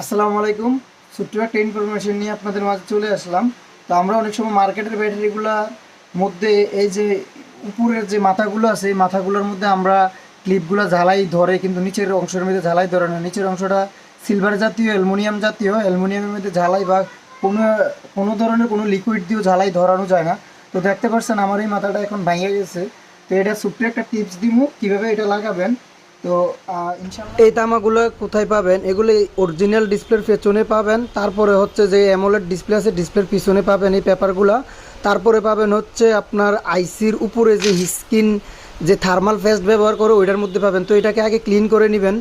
আসসালামু আলাইকুম। ছোট্ট একটা ইনফরমেশন নিয়ে আপনাদের মাঝে চলে আসলাম। তো আমরা অনেক সময় মার্কেটের ব্যাটারিগুলোর মধ্যে এই যে উপরের যে মাথাগুলো আছে, এই মাথাগুলোর মধ্যে আমরা ক্লিপগুলো ঝালাই ধরে, কিন্তু নিচের অংশের মধ্যে ঝালাই ধরে না। নিচের অংশটা সিলভার জাতীয় অ্যালুমিনিয়াম জাতীয়। অ্যালুমিনিয়ামের মধ্যে ঝালাই বা কোনো কোনো ধরনের কোনো লিকুইড দিয়েও ঝালাই ধরানো যায় না। তো দেখতে পাচ্ছেন আমার এই মাথাটা এখন ভেঙে গেছে। তো এটা ছোট্ট একটা টিপস দিব কীভাবে এটা লাগাবেন। তো এই তামাগুলো কোথায় পাবেন? এগুলো অরিজিনাল ডিসপ্লের পেছনে পাবেন। তারপরে হচ্ছে যে অ্যামোলেড ডিসপ্লে আছে ডিসপ্লের পিছনে পাবেন এই পেপারগুলো। তারপরে পাবেন হচ্ছে আপনার আইসির উপরে যে স্কিন যে থার্মাল ফেস্ট ব্যবহার করে, ওইটার মধ্যে পাবেন। তো এটাকে আগে ক্লিন করে নেবেন।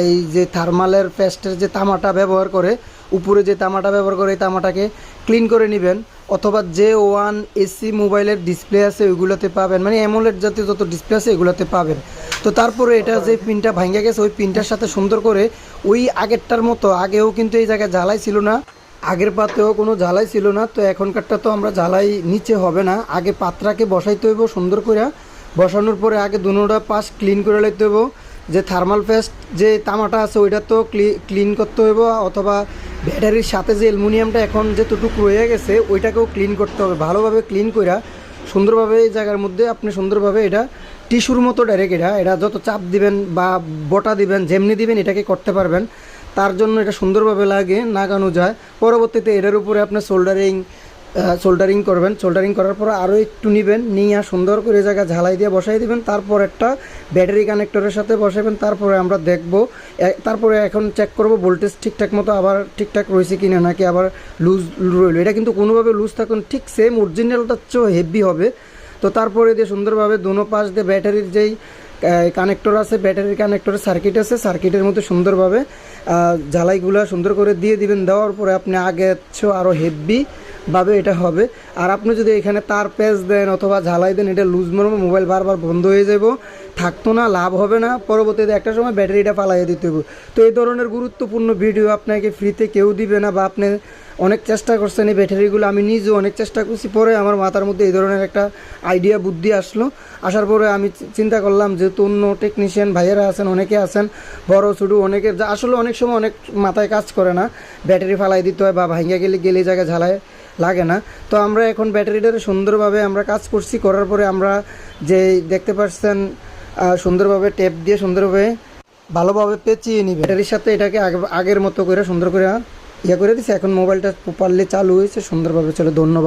এই যে থার্মালের পেস্টের যে তামাটা ব্যবহার করে, উপরে যে তামাটা ব্যবহার করে, এই তামাটাকে ক্লিন করে নেবেন। অথবা যে ওয়ান এসি মোবাইলের ডিসপ্লে আছে, ওইগুলোতে পাবেন। মানে অ্যামোলেড জাতীয় যত ডিসপ্লে আছে, এগুলোতে পাবেন। তো তারপরে এটা যে পিনটা ভাঙ্গে গেছে, ওই পিনটার সাথে সুন্দর করে ওই আগেরটার মতো, আগেও কিন্তু এই জায়গায় জ্বালাই ছিল না, আগের পাতেও কোনো জ্বালাই ছিল না। তো এখনকারটা তো আমরা জ্বালাই নিচে হবে না। আগে পাত্রাকে বসাইতে হইব সুন্দর করে বসানোর পরে আগে দুনোটা পাশ ক্লিন করে লাইতে হইব। যে থার্মাল পেস্ট যে তামাটা আছে, ওইটা তো ক্লিন করতে হইব, অথবা ব্যাটারির সাথে যে অ্যালুমিনিয়ামটা এখন যেতটুকু রয়ে গেছে, ওইটাকেও ক্লিন করতে হবে। ভালোভাবে ক্লিন কইরা সুন্দরভাবে এই জায়গার মধ্যে আপনি সুন্দরভাবে এটা টিস্যুর মতো ডাইরেক্ট এটা এটা যত চাপ দিবেন বা বটা দিবেন, যেমনি দিবেন, এটাকে করতে পারবেন। তার জন্য এটা সুন্দরভাবে লাগে, নাগানো যায়। পরবর্তীতে এটার উপরে আপনার সোল্ডারিং সোল্ডারিং করবেন। সোল্ডারিং করার পর আরও একটু নেবেন নিয়ে সুন্দর করে এই জায়গায় ঝালাই দিয়ে বসাই দিবেন। তারপর একটা ব্যাটারি কানেক্টরের সাথে বসাবেন তারপরে আমরা দেখব তারপরে এখন চেক করব ভোল্টেজ ঠিকঠাক মতো আবার ঠিকঠাক রয়েছে কিনা নাকি আবার লুজ রইল। এটা কিন্তু কোনোভাবে লুজ থাকুন ঠিক সেম অরিজিনালটার চেয়েও হেভি হবে। তো তারপরে দিয়ে সুন্দরভাবে দুনো পাশ দিয়ে ব্যাটারির যেই কানেক্টর আছে ব্যাটারির কানেক্টরের সার্কিট আছে সার্কিটের মধ্যে সুন্দরভাবে আহ, জ্বালাইগুলো সুন্দর করে দিয়ে দিবেন। দেওয়ার পরে আপনি আগে আরও হেভি ভাবে এটা হবে। আর আপনি যদি এখানে তার প্যাচ দেন অথবা ঝালাই দেন, এটা লুজ মরমে মোবাইল বারবার বন্ধ হয়ে যাব থাকতো না, লাভ হবে না। পরবর্তীতে একটা সময় ব্যাটারিটা পালাইয়ে দিতে হবে। তো এই ধরনের গুরুত্বপূর্ণ ভিডিও আপনাকে ফ্রিতে কেউ দিবে না বা আপনি অনেক চেষ্টা করছেন এই ব্যাটারিগুলো। আমি নিজেও অনেক চেষ্টা করছি, পরে আমার মাথার মধ্যে এই ধরনের একটা আইডিয়া বুদ্ধি আসলো। আসার পরে আমি চিন্তা করলাম, যেহেতু অন্য টেকনিশিয়ান ভাইয়েরা আছেন, অনেকে আছেন, বড়, ছোটো, অনেকে যা- আসলে অনেক সময় অনেক মাথায় কাজ করে না। ব্যাটারি ফালাই দিতে হয় বা ভাঙ্গা গেলে গেলে জায়গায় ঝালায় লাগে না। তো আমরা এখন ব্যাটারিটারে সুন্দরভাবে আমরা কাজ করছি, করার পরে আমরা যে দেখতে পাচ্ছেন সুন্দরভাবে টেপ দিয়ে সুন্দরভাবে ভালোভাবে পেঁচিয়ে নিই ব্যাটারির সাথে এটাকে আগে- আগের মতো করে সুন্দর করে ইয়ে করে দিছে। এখন মোবাইলটা প্রপারলি চালু হয়েছে, সুন্দরভাবে চলে। ধন্যবাদ।